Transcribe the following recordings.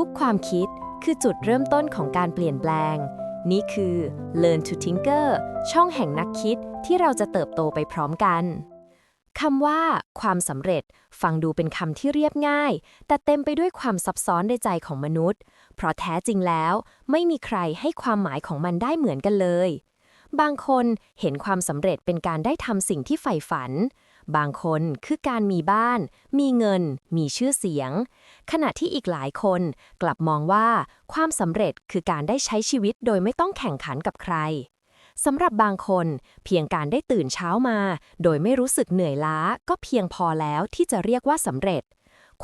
ทุกความคิดคือจุดเริ่มต้นของการเปลี่ยนแปลง นี่คือ Learn to Tinker ช่องแห่งนักคิดที่เราจะเติบโตไปพร้อมกันคำว่า ความสำเร็จ ฟังดูเป็นคำที่เรียบง่าย แต่เต็มไปด้วยความซับซ้อนในใจของมนุษย์ เพราะแท้จริงแล้ว ไม่มีใครให้ความหมายของมันได้เหมือนกันเลย บางคนเห็นความสำเร็จเป็นการได้ทำสิ่งที่ใฝ่ฝัน บางคนคือการมีบ้าน มีเงิน มีชื่อเสียง ขณะที่อีกหลายคนกลับมองว่าความสำเร็จคือการได้ใช้ชีวิตโดยไม่ต้องแข่งขันกับใครสำหรับบางคนเพียงการได้ตื่นเช้ามา โดยไม่รู้สึกเหนื่อยล้าก็เพียงพอแล้วที่จะเรียกว่าสำเร็จ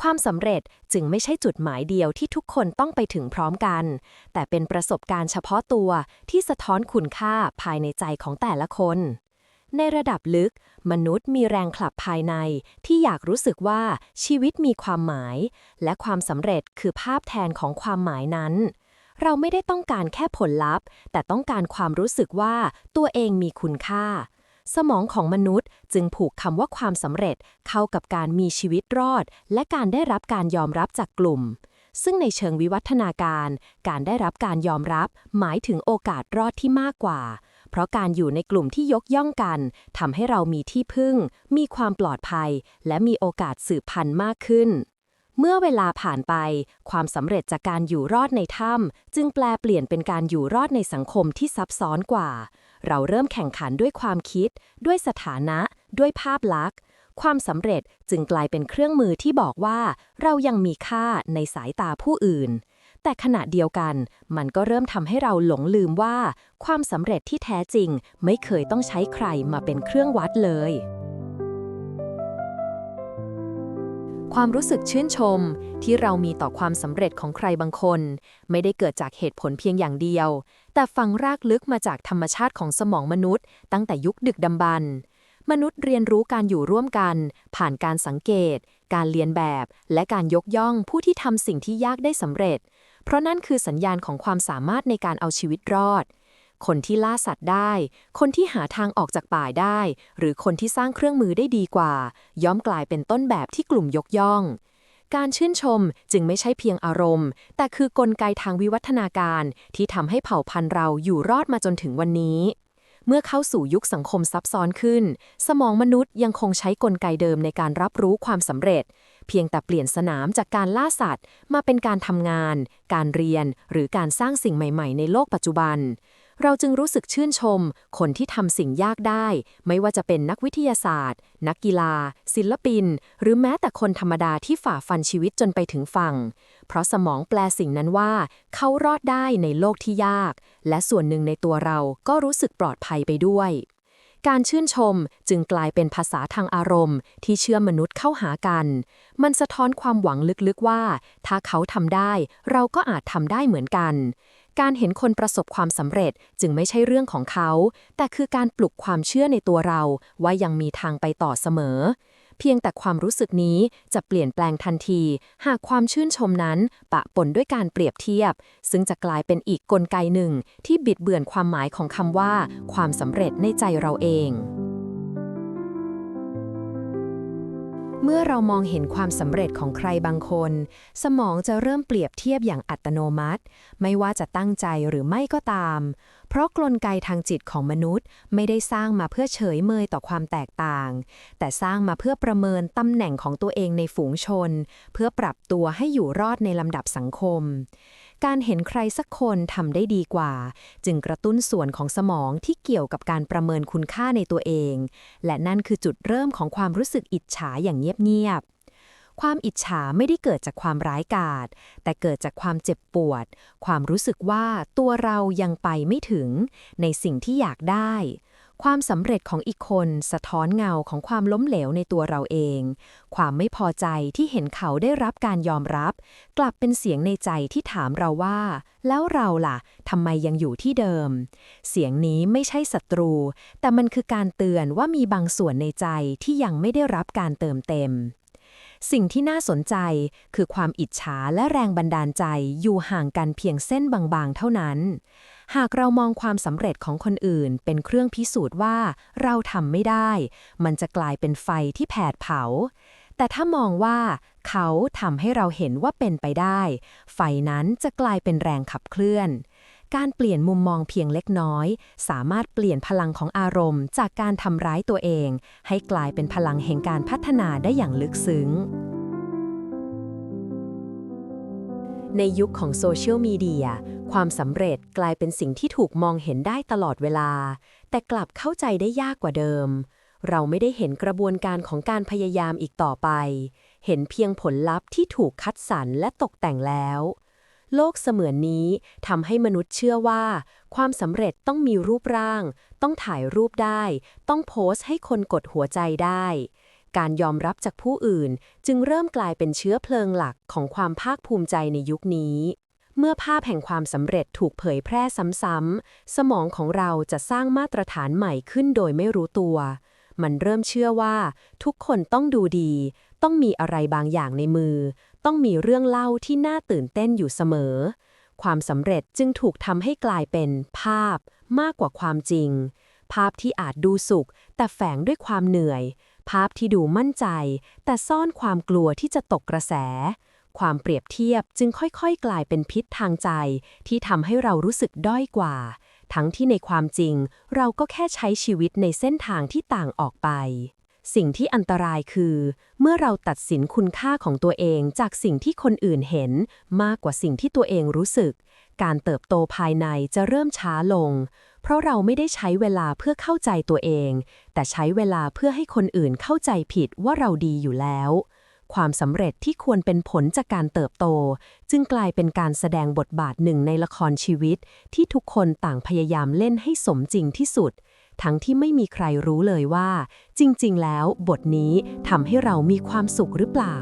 ความสำเร็จจึงไม่ใช่จุดหมายเดียวที่ทุกคนต้องไปถึงพร้อมกัน แต่เป็นประสบการณ์เฉพาะตัวที่สะท้อนคุณค่าภายในใจของแต่ละคน ในระดับลึก มนุษย์มีแรงขับภายใน ที่อยากรู้สึกว่าชีวิตมีความหมาย และความสำเร็จคือภาพแทนของความหมายนั้น เราไม่ได้ต้องการแค่ผลลัพธ์ แต่ต้องการความรู้สึกว่าตัวเองมีคุณค่า สมองของมนุษย์จึงผูกคำว่าความสำเร็จเข้ากับการมีชีวิตรอด และการได้รับการยอมรับจากกลุ่มซึ่งในเชิงวิวัฒนาการ การได้รับการยอมรับ หมายถึงโอกาสรอดที่มากกว่า เพราะการอยู่ในกลุ่มที่ยกย่องกันทำให้เรามีที่พึ่ง มีความปลอดภัย และมีโอกาสสืบพันธุ์มากขึ้น เมื่อเวลาผ่านไป ความสำเร็จจากการอยู่รอดในถ้ำจึงแปลเปลี่ยนเป็นการอยู่รอดในสังคมที่ซับซ้อนกว่า เราเริ่มแข่งขันด้วยความคิด ด้วยสถานะ ด้วยภาพลักษณ์ความสำเร็จจึงกลายเป็นเครื่องมือที่บอกว่า เรายังมีค่าในสายตาผู้อื่น แต่ขณะเดียวกัน มันก็เริ่มทำให้เราหลงลืมว่า ความสำเร็จที่แท้จริง ไม่เคยต้องใช้ใครมาเป็นเครื่องวัดเลย ความรู้สึกชื่นชมที่เรามีต่อความสำเร็จของใครบางคน ไม่ได้เกิดจากเหตุผลเพียงอย่างเดียว แต่ฝังรากลึกมาจากธรรมชาติของสมองมนุษย์ ตั้งแต่ยุคดึกดำบรรพ์มนุษย์เรียนรู้การอยู่ร่วมกัน ผ่านการสังเกต การเรียนแบบ และการยกย่องผู้ที่ทำสิ่งที่ยากได้สำเร็จ เพราะนั่นคือสัญญาณของความสามารถในการเอาชีวิตรอด คนที่ล่าสัตว์ได้ คนที่หาทางออกจากป่าได้ หรือคนที่สร้างเครื่องมือได้ดีกว่า ย่อมกลายเป็นต้นแบบที่กลุ่มยกย่อง การชื่นชมจึงไม่ใช่เพียงอารมณ์ แต่คือกลไกทางวิวัฒนาการที่ทำให้เผ่าพันธุ์เราอยู่รอดมาจนถึงวันนี้เมื่อเข้าสู่ยุคสังคมซับซ้อนขึ้น สมองมนุษย์ยังคงใช้กลไกเดิมในการรับรู้ความสำเร็จ เพียงแต่เปลี่ยนสนามจากการล่าสัตว์ มาเป็นการทำงาน การเรียน หรือการสร้างสิ่งใหม่ ๆ ในโลกปัจจุบัน เราจึงรู้สึกชื่นชม คนที่ทำสิ่งยากได้ ไม่ว่าจะเป็นนักวิทยาศาสตร์ นักกีฬา ศิลปิน หรือแม้แต่คนธรรมดาที่ฝ่าฟันชีวิตจนไปถึงฝั่ง เพราะสมองแปลสิ่งนั้นว่า เขารอดได้ในโลกที่ยาก และส่วนหนึ่งในตัวเราก็รู้สึกปลอดภัยไปด้วย การชื่นชมจึงกลายเป็นภาษาทางอารมณ์ ที่เชื่อมมนุษย์เข้าหากัน มันสะท้อนความหวังลึกๆว่า ถ้าเขาทำได้ เราก็อาจทำได้เหมือนกัน การเห็นคนประสบความสำเร็จจึงไม่ใช่เรื่องของเขา แต่คือการปลุกความเชื่อในตัวเราว่ายังมีทางไปต่อเสมอ เพียงแต่ความรู้สึกนี้จะเปลี่ยนแปลงทันที หากความชื่นชมนั้น ปะปนด้วยการเปรียบเทียบ ซึ่งจะกลายเป็นอีกกลไกหนึ่ง ที่บิดเบือนความหมายของคำว่า ความสำเร็จในใจเราเอง เมื่อเรามองเห็นความสำเร็จของใครบางคน สมองจะเริ่มเปรียบเทียบอย่างอัตโนมัติ ไม่ว่าจะตั้งใจหรือไม่ก็ตาม เพราะกลไกทางจิตของมนุษย์ไม่ได้สร้างมาเพื่อเฉยเมยต่อความแตกต่าง แต่สร้างมาเพื่อประเมินตำแหน่งของตัวเองในฝูงชน เพื่อปรับตัวให้อยู่รอดในลำดับสังคม การเห็นใครสักคนทำได้ดีกว่า จึงกระตุ้นส่วนของสมองที่เกี่ยวกับการประเมินคุณค่าในตัวเอง และนั่นคือจุดเริ่มของความรู้สึกอิจฉาอย่างเงียบๆความอิจฉาไม่ได้เกิดจากความร้ายกาจแต่เกิดจากความเจ็บปวด ความรู้สึกว่าตัวเรายังไปไม่ถึง ในสิ่งที่อยากได้ ความสำเร็จของอีกคนสะท้อนเงาของความล้มเหลวในตัวเราเอง ความไม่พอใจที่เห็นเขาได้รับการยอมรับ กลับเป็นเสียงในใจที่ถามเราว่า แล้วเราล่ะทำไมยังอยู่ที่เดิม เสียงนี้ไม่ใช่ศัตรู แต่มันคือการเตือนว่ามีบางส่วนในใจที่ยังไม่ได้รับการเติมเต็มสิ่งที่น่าสนใจคือความอิจฉาและแรงบันดาลใจอยู่ห่างกันเพียงเส้นบางๆ เท่านั้น หากเรามองความสำเร็จของคนอื่น เป็นเครื่องพิสูจน์ว่าเราทำไม่ได้ มันจะกลายเป็นไฟที่แผดเผา แต่ถ้ามองว่าเขาทำให้เราเห็นว่าเป็นไปได้ ไฟนั้นจะกลายเป็นแรงขับเคลื่อน การเปลี่ยนมุมมองเพียงเล็กน้อย สามารถเปลี่ยนพลังของอารมณ์ จากการทำร้ายตัวเอง ให้กลายเป็นพลังแห่งการพัฒนาได้อย่างลึกซึ้ง ในยุคของโซเชียลมีเดียความสำเร็จกลายเป็นสิ่งที่ถูกมองเห็นได้ตลอดเวลา แต่กลับเข้าใจได้ยากกว่าเดิม เราไม่ได้เห็นกระบวนการของการพยายามอีกต่อไป เห็นเพียงผลลัพธ์ที่ถูกคัดสรรและตกแต่งแล้ว โลกเสมือนนี้ทำให้มนุษย์เชื่อว่า ความสำเร็จต้องมีรูปร่าง ต้องถ่ายรูปได้ ต้องโพสต์ให้คนกดหัวใจได้ การยอมรับจากผู้อื่น จึงเริ่มกลายเป็นเชื้อเพลิงหลักของความภาคภูมิใจในยุคนี้ เมื่อภาพแห่งความสำเร็จถูกเผยแพร่ซ้ำๆ สมองของเราจะสร้างมาตรฐานใหม่ขึ้นโดยไม่รู้ตัว มันเริ่มเชื่อว่า ทุกคนต้องดูดี ต้องมีอะไรบางอย่างในมือ ต้องมีเรื่องเล่าที่น่าตื่นเต้นอยู่เสมอ ความสำเร็จจึงถูกทำให้กลายเป็นภาพมากกว่าความจริง ภาพที่อาจดูสุข แต่แฝงด้วยความเหนื่อย ภาพที่ดูมั่นใจ แต่ซ่อนความกลัวที่จะตกกระแส ความเปรียบเทียบจึงค่อยๆ กลายเป็นพิษทางใจ ที่ทำให้เรารู้สึกด้อยกว่า ทั้งที่ในความจริง เราก็แค่ใช้ชีวิตในเส้นทางที่ต่างออกไป สิ่งที่อันตรายคือ เมื่อเราตัดสินคุณค่าของตัวเองจากสิ่งที่คนอื่นเห็น มากกว่าสิ่งที่ตัวเองรู้สึก การเติบโตภายในจะเริ่มช้าลง เพราะเราไม่ได้ใช้เวลาเพื่อเข้าใจตัวเอง แต่ใช้เวลาเพื่อให้คนอื่นเข้าใจผิดว่าเราดีอยู่แล้ว ความสำเร็จที่ควรเป็นผลจากการเติบโต จึงกลายเป็นการแสดงบทบาทหนึ่งในละครชีวิต ที่ทุกคนต่างพยายามเล่นให้สมจริงที่สุด ทั้งที่ไม่มีใครรู้เลยว่า จริง ๆ แล้วบทนี้ทำให้เรามีความสุขหรือเปล่า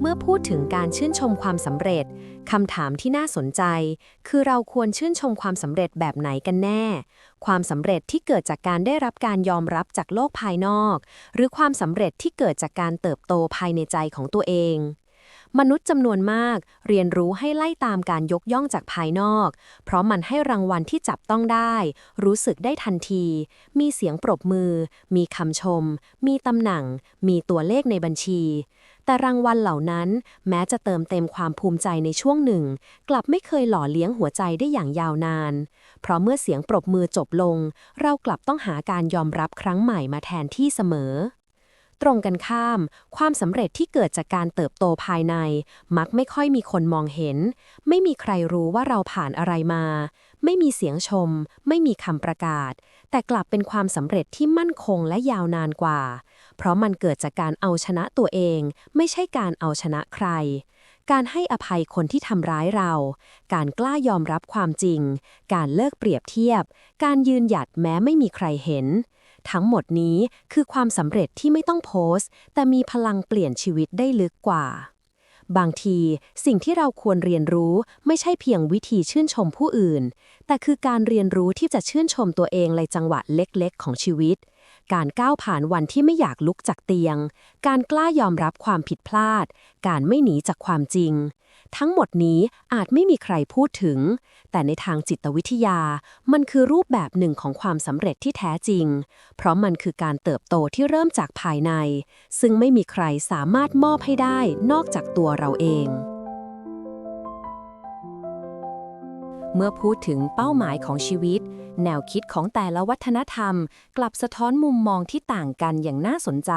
เมื่อพูดถึงการชื่นชมความสำเร็จคำถามที่น่าสนใจ คือเราควรชื่นชมความสำเร็จแบบไหนกันแน่ ความสำเร็จที่เกิดจากการได้รับการยอมรับจากโลกภายนอก หรือความสำเร็จที่เกิดจากการเติบโตภายในใจของตัวเองมนุษย์จำนวนมากเรียนรู้ให้ไล่ตามการยกย่องจากภายนอก เพราะมันให้รางวัลที่จับต้องได้ รู้สึกได้ทันที มีเสียงปรบมือ มีคำชม มีตำแหน่งมีตัวเลขในบัญชี แต่รางวัลเหล่านั้น แม้จะเติมเต็มความภูมิใจในช่วงหนึ่ง กลับไม่เคยหล่อเลี้ยงหัวใจได้อย่างยาวนาน เพราะเมื่อเสียงปรบมือจบลง เรากลับต้องหาการยอมรับครั้งใหม่มาแทนที่เสมอ ตรงกันข้าม ความสำเร็จที่เกิดจากการเติบโตภายใน มักไม่ค่อยมีคนมองเห็น ไม่มีใครรู้ว่าเราผ่านอะไรมา ไม่มีเสียงชม ไม่มีคำประกาศ แต่กลับเป็นความสำเร็จที่มั่นคงและยาวนานกว่า เพราะมันเกิดจากการเอาชนะตัวเอง ไม่ใช่การเอาชนะใคร การให้อภัยคนที่ทำร้ายเรา การกล้ายอมรับความจริง การเลิกเปรียบเทียบ การยืนหยัดแม้ไม่มีใครเห็น ทั้งหมดนี้คือความสำเร็จที่ไม่ต้องโพสต์ แต่มีพลังเปลี่ยนชีวิตได้ลึกกว่า บางทีสิ่งที่เราควรเรียนรู้ไม่ใช่เพียงวิธีชื่นชมผู้อื่น แต่คือการเรียนรู้ที่จะชื่นชมตัวเองในจังหวะเล็กๆ ของชีวิต การก้าวผ่านวันที่ไม่อยากลุกจากเตียง การกล้ายอมรับความผิดพลาด การไม่หนีจากความจริง ทั้งหมดนี้อาจไม่มีใครพูดถึง แต่ในทางจิตวิทยา มันคือรูปแบบหนึ่งของความสำเร็จที่แท้จริง เพราะมันคือการเติบโตที่เริ่มจากภายใน ซึ่งไม่มีใครสามารถมอบให้ได้นอกจากตัวเราเอง เมื่อพูดถึงเป้าหมายของชีวิต แนวคิดของแต่ละวัฒนธรรม กลับสะท้อนมุมมองที่ต่างกันอย่างน่าสนใจ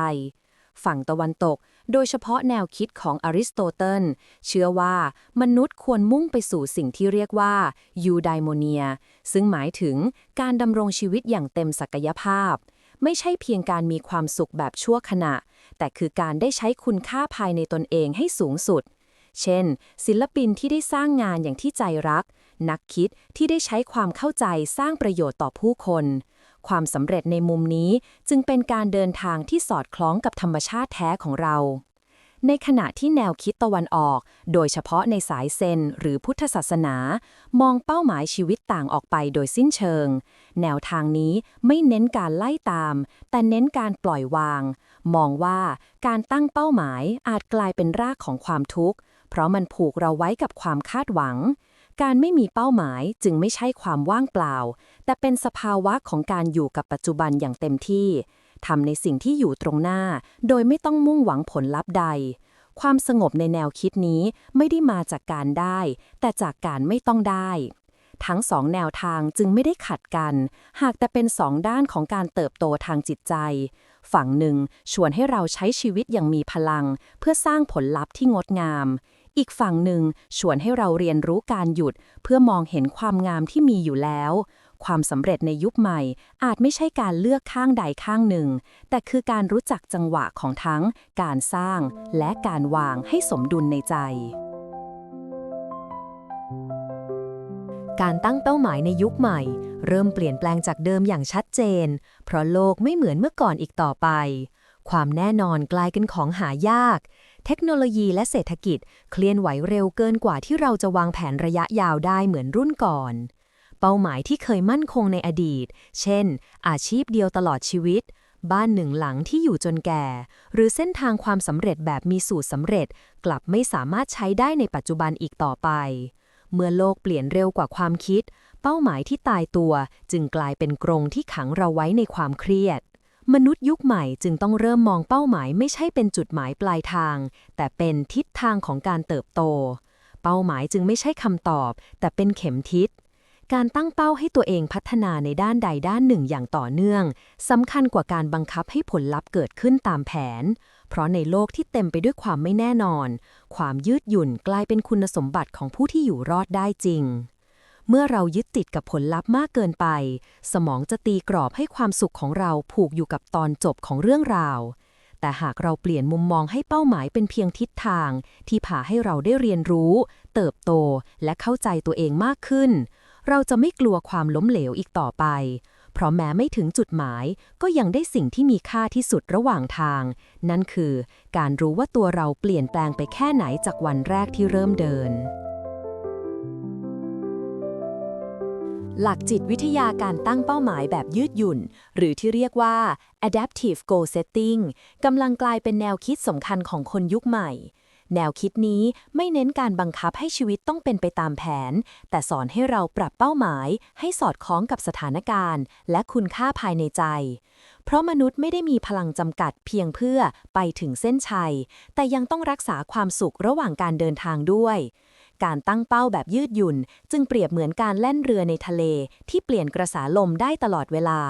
ฝั่งตะวันตก โดยเฉพาะแนวคิดของอริสโตเติลเชื่อว่ามนุษย์ควรมุ่งไปสู่สิ่งที่เรียกว่ายูไดโมเนีย ซึ่งหมายถึงการดำรงชีวิตอย่างเต็มศักยภาพ ไม่ใช่เพียงการมีความสุขแบบชั่วขณะ แต่คือการได้ใช้คุณค่าภายในตนเองให้สูงสุดเช่น ศิลปินที่ได้สร้างงานอย่างที่ใจรัก นักคิดที่ได้ใช้ความเข้าใจสร้างประโยชน์ต่อผู้คน ความสำเร็จในมุมนี้จึงเป็นการเดินทางที่สอดคล้องกับธรรมชาติแท้ของเรา ในขณะที่แนวคิดตะวันออก โดยเฉพาะในสายเซนหรือพุทธศาสนา มองเป้าหมายชีวิตต่างออกไปโดยสิ้นเชิง แนวทางนี้ไม่เน้นการไล่ตาม แต่เน้นการปล่อยวาง มองว่าการตั้งเป้าหมายอาจกลายเป็นรากของความทุกข์เพราะมันผูกเราไว้กับความคาดหวัง การไม่มีเป้าหมายจึงไม่ใช่ความว่างเปล่า แต่เป็นสภาวะของการอยู่กับปัจจุบันอย่างเต็มที่ทำในสิ่งที่อยู่ตรงหน้า โดยไม่ต้องมุ่งหวังผลลัพธ์ใด ความสงบในแนวคิดนี้ไม่ได้มาจากการได้ แต่จากการไม่ต้องได้ ทั้งสองแนวทางจึงไม่ได้ขัดกัน หากแต่เป็นสองด้านของการเติบโตทางจิตใจ ฝั่งหนึ่งชวนให้เราใช้ชีวิตอย่างมีพลัง เพื่อสร้างผลลัพธ์ที่งดงาม อีกฝั่งหนึ่งชวนให้เราเรียนรู้การหยุด เพื่อมองเห็นความงามที่มีอยู่แล้ว ความสำเร็จในยุคใหม่ อาจไม่ใช่การเลือกข้างใดข้างหนึ่ง แต่คือการรู้จักจังหวะของทั้ง การสร้าง และการวางให้สมดุลในใจการตั้งเป้าหมายในยุคใหม่ เริ่มเปลี่ยนแปลงจากเดิมอย่างชัดเจน เพราะโลกไม่เหมือนเมื่อก่อนอีกต่อไป ความแน่นอนกลายเป็นของหายาก เทคโนโลยีและเศรษฐกิจ เคลื่อนไหวเร็วเกินกว่าที่เราจะวางแผนระยะยาวได้เหมือนรุ่นก่อน เป้าหมายที่เคยมั่นคงในอดีต เช่น อาชีพเดียวตลอดชีวิต บ้านหนึ่งหลังที่อยู่จนแก่ หรือเส้นทางความสำเร็จแบบมีสูตรสำเร็จ กลับไม่สามารถใช้ได้ในปัจจุบันอีกต่อไป เมื่อโลกเปลี่ยนเร็วกว่าความคิด เป้าหมายที่ตายตัวจึงกลายเป็นกรงที่ขังเราไว้ในความเครียด มนุษย์ยุคใหม่จึงต้องเริ่มมองเป้าหมายไม่ใช่เป็นจุดหมายปลายทาง แต่เป็นทิศทางของการเติบโต เป้าหมายจึงไม่ใช่คำตอบ แต่เป็นเข็มทิศ การตั้งเป้าให้ตัวเองพัฒนาในด้านใดด้านหนึ่งอย่างต่อเนื่องสำคัญกว่าการบังคับให้ผลลัพธ์เกิดขึ้นตามแผน เพราะในโลกที่เต็มไปด้วยความไม่แน่นอน ความยืดหยุ่นกลายเป็นคุณสมบัติของผู้ที่อยู่รอดได้จริง เมื่อเรายึดติดกับผลลัพธ์มากเกินไป สมองจะตีกรอบให้ความสุขของเราผูกอยู่กับตอนจบของเรื่องราว แต่หากเราเปลี่ยนมุมมองให้เป้าหมายเป็นเพียงทิศทาง ที่พาให้เราได้เรียนรู้ เติบโตและเข้าใจตัวเองมากขึ้น เราจะไม่กลัวความล้มเหลวอีกต่อไป เพราะแม้ไม่ถึงจุดหมายก็ยังได้สิ่งที่มีค่าที่สุดระหว่างทาง นั่นคือ การรู้ว่าตัวเราเปลี่ยนแปลงไปแค่ไหนจากวันแรกที่เริ่มเดิน หลักจิตวิทยาการตั้งเป้าหมายแบบยืดหยุ่น หรือที่เรียกว่า adaptive goal setting กำลังกลายเป็นแนวคิดสำคัญของคนยุคใหม่ แนวคิดนี้ไม่เน้นการบังคับให้ชีวิตต้องเป็นไปตามแผน แต่สอนให้เราปรับเป้าหมาย ให้สอดคล้องกับสถานการณ์ และคุณค่าภายในใจ เพราะมนุษย์ไม่ได้มีพลังจำกัดเพียงเพื่อไปถึงเส้นชัย แต่ยังต้องรักษาความสุขระหว่างการเดินทางด้วย การตั้งเป้าแบบยืดหยุ่น จึงเปรียบเหมือนการแล่นเรือในทะเล ที่เปลี่ยนกระแสลมได้ตลอดเวลา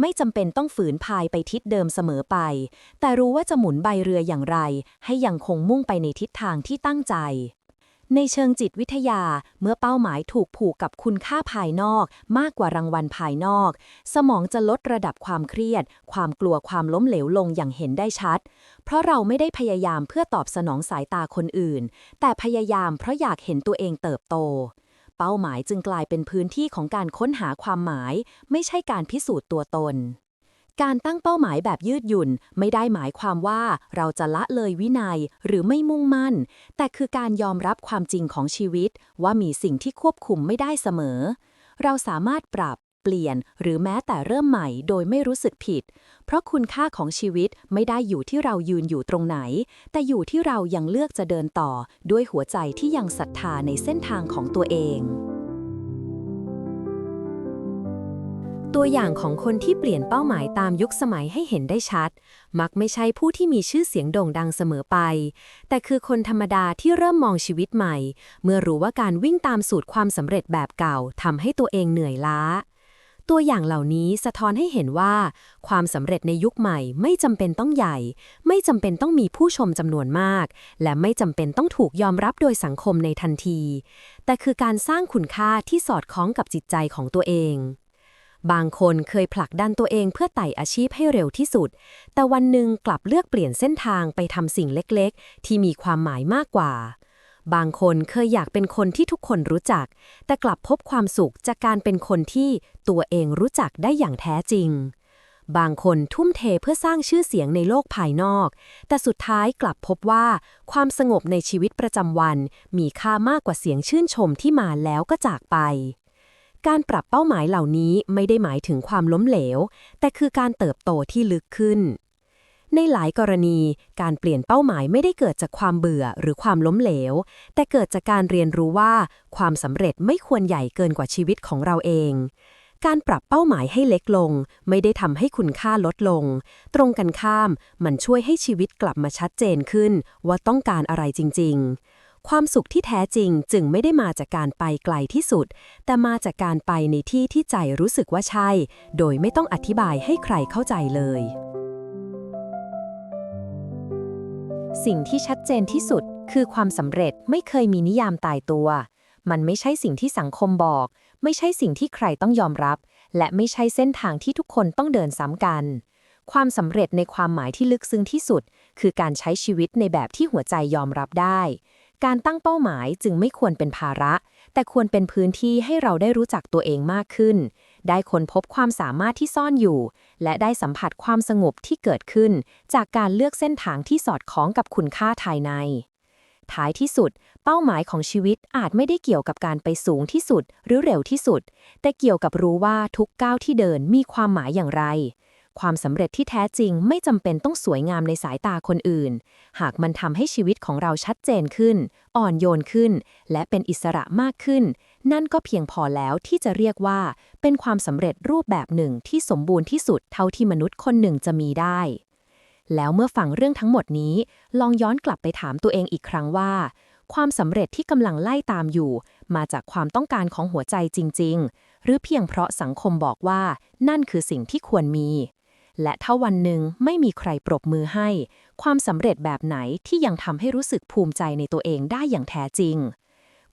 ไม่จำเป็นต้องฝืนพายไปทิศเดิมเสมอไป แต่รู้ว่าจะหมุนใบเรืออย่างไร ให้ยังคงมุ่งไปในทิศทางที่ตั้งใจ ในเชิงจิตวิทยา เมื่อเป้าหมายถูกผูกกับคุณค่าภายนอก มากกว่ารางวัลภายนอก สมองจะลดระดับความเครียด ความกลัวความล้มเหลวลงอย่างเห็นได้ชัด เพราะเราไม่ได้พยายามเพื่อตอบสนองสายตาคนอื่น แต่พยายามเพราะอยากเห็นตัวเองเติบโต เป้าหมายจึงกลายเป็นพื้นที่ของการค้นหาความหมาย ไม่ใช่การพิสูจน์ตัวตน การตั้งเป้าหมายแบบยืดหยุ่น ไม่ได้หมายความว่าเราจะละเลยวินัยหรือไม่มุ่งมั่น แต่คือการยอมรับความจริงของชีวิต ว่ามีสิ่งที่ควบคุมไม่ได้เสมอ เราสามารถปรับเปลี่ยน หรือแม้แต่เริ่มใหม่โดยไม่รู้สึกผิด เพราะคุณค่าของชีวิตไม่ได้อยู่ที่เรายืนอยู่ตรงไหน แต่อยู่ที่เรายังเลือกจะเดินต่อด้วยหัวใจที่ยังศรัทธาในเส้นทางของตัวเอง ตัวอย่างของคนที่เปลี่ยนเป้าหมายตามยุคสมัยให้เห็นได้ชัด มักไม่ใช่ผู้ที่มีชื่อเสียงโด่งดังเสมอไป แต่คือคนธรรมดาที่เริ่มมองชีวิตใหม่ เมื่อรู้ว่าการวิ่งตามสูตรความสำเร็จแบบเก่าทำให้ตัวเองเหนื่อยล้า ตัวอย่างเหล่านี้สะท้อนให้เห็นว่า ความสำเร็จในยุคใหม่ ไม่จำเป็นต้องใหญ่ ไม่จำเป็นต้องมีผู้ชมจำนวนมาก และไม่จำเป็นต้องถูกยอมรับโดยสังคมในทันที แต่คือการสร้างคุณค่าที่สอดคล้องกับจิตใจของตัวเอง บางคนเคยผลักดันตัวเองเพื่อไต่อาชีพให้เร็วที่สุด แต่วันหนึ่งกลับเลือกเปลี่ยนเส้นทางไปทำสิ่งเล็กๆ ที่มีความหมายมากกว่า บางคนเคยอยากเป็นคนที่ทุกคนรู้จัก แต่กลับพบความสุขจากการเป็นคนที่ตัวเองรู้จักได้อย่างแท้จริง บางคนทุ่มเทเพื่อสร้างชื่อเสียงในโลกภายนอก แต่สุดท้ายกลับพบว่า ความสงบในชีวิตประจำวัน มีค่ามากกว่าเสียงชื่นชมที่มาแล้วก็จากไป การปรับเป้าหมายเหล่านี้ไม่ได้หมายถึงความล้มเหลว แต่คือการเติบโตที่ลึกขึ้น ในหลายกรณี การเปลี่ยนเป้าหมายไม่ได้เกิดจากความเบื่อหรือความล้มเหลว แต่เกิดจากการเรียนรู้ว่า ความสำเร็จไม่ควรใหญ่เกินกว่าชีวิตของเราเอง การปรับเป้าหมายให้เล็กลง ไม่ได้ทำให้คุณค่าลดลง ตรงกันข้าม มันช่วยให้ชีวิตกลับมาชัดเจนขึ้น ว่าต้องการอะไรจริง ๆ ความสุขที่แท้จริงจึงไม่ได้มาจากการไปไกลที่สุด แต่มาจากการไปในที่ที่ใจรู้สึกว่าใช่ โดยไม่ต้องอธิบายให้ใครเข้าใจเลย สิ่งที่ชัดเจนที่สุดคือความสำเร็จไม่เคยมีนิยามตายตัว มันไม่ใช่สิ่งที่สังคมบอก ไม่ใช่สิ่งที่ใครต้องยอมรับ และไม่ใช่เส้นทางที่ทุกคนต้องเดินซ้ำกัน ความสำเร็จในความหมายที่ลึกซึ้งที่สุด คือการใช้ชีวิตในแบบที่หัวใจยอมรับได้ การตั้งเป้าหมายจึงไม่ควรเป็นภาระ แต่ควรเป็นพื้นที่ให้เราได้รู้จักตัวเองมากขึ้น ได้ค้นพบความสามารถที่ซ่อนอยู่ และได้สัมผัสความสงบที่เกิดขึ้น จากการเลือกเส้นทางที่สอดคล้องกับคุณค่าภายใน ท้ายที่สุด เป้าหมายของชีวิตอาจไม่ได้เกี่ยวกับการไปสูงที่สุดหรือเร็วที่สุด แต่เกี่ยวกับรู้ว่าทุกก้าวที่เดินมีความหมายอย่างไร ความสำเร็จที่แท้จริงไม่จำเป็นต้องสวยงามในสายตาคนอื่น หากมันทำให้ชีวิตของเราชัดเจนขึ้น อ่อนโยนขึ้น และเป็นอิสระมากขึ้น นั่นก็เพียงพอแล้วที่จะเรียกว่า เป็นความสำเร็จรูปแบบหนึ่งที่สมบูรณ์ที่สุดเท่าที่มนุษย์คนหนึ่งจะมีได้ แล้วเมื่อฟังเรื่องทั้งหมดนี้ ลองย้อนกลับไปถามตัวเองอีกครั้งว่า ความสำเร็จที่กำลังไล่ตามอยู่ มาจากความต้องการของหัวใจจริง ๆ หรือเพียงเพราะสังคมบอกว่านั่นคือสิ่งที่ควรมี และถ้าวันหนึ่งไม่มีใครปรบมือให้ ความสำเร็จแบบไหนที่ยังทำให้รู้สึกภูมิใจในตัวเองได้อย่างแท้จริง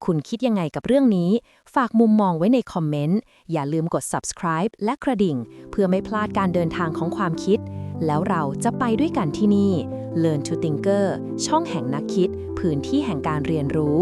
คุณคิดยังไงกับเรื่องนี้ ฝากมุมมองไว้ในคอมเมนต์ อย่าลืมกด subscribe และกระดิ่ง เพื่อไม่พลาดการเดินทางของความคิด แล้วเราจะไปด้วยกันที่นี่ Learn to Thinker ช่องแห่งนักคิด พื้นที่แห่งการเรียนรู้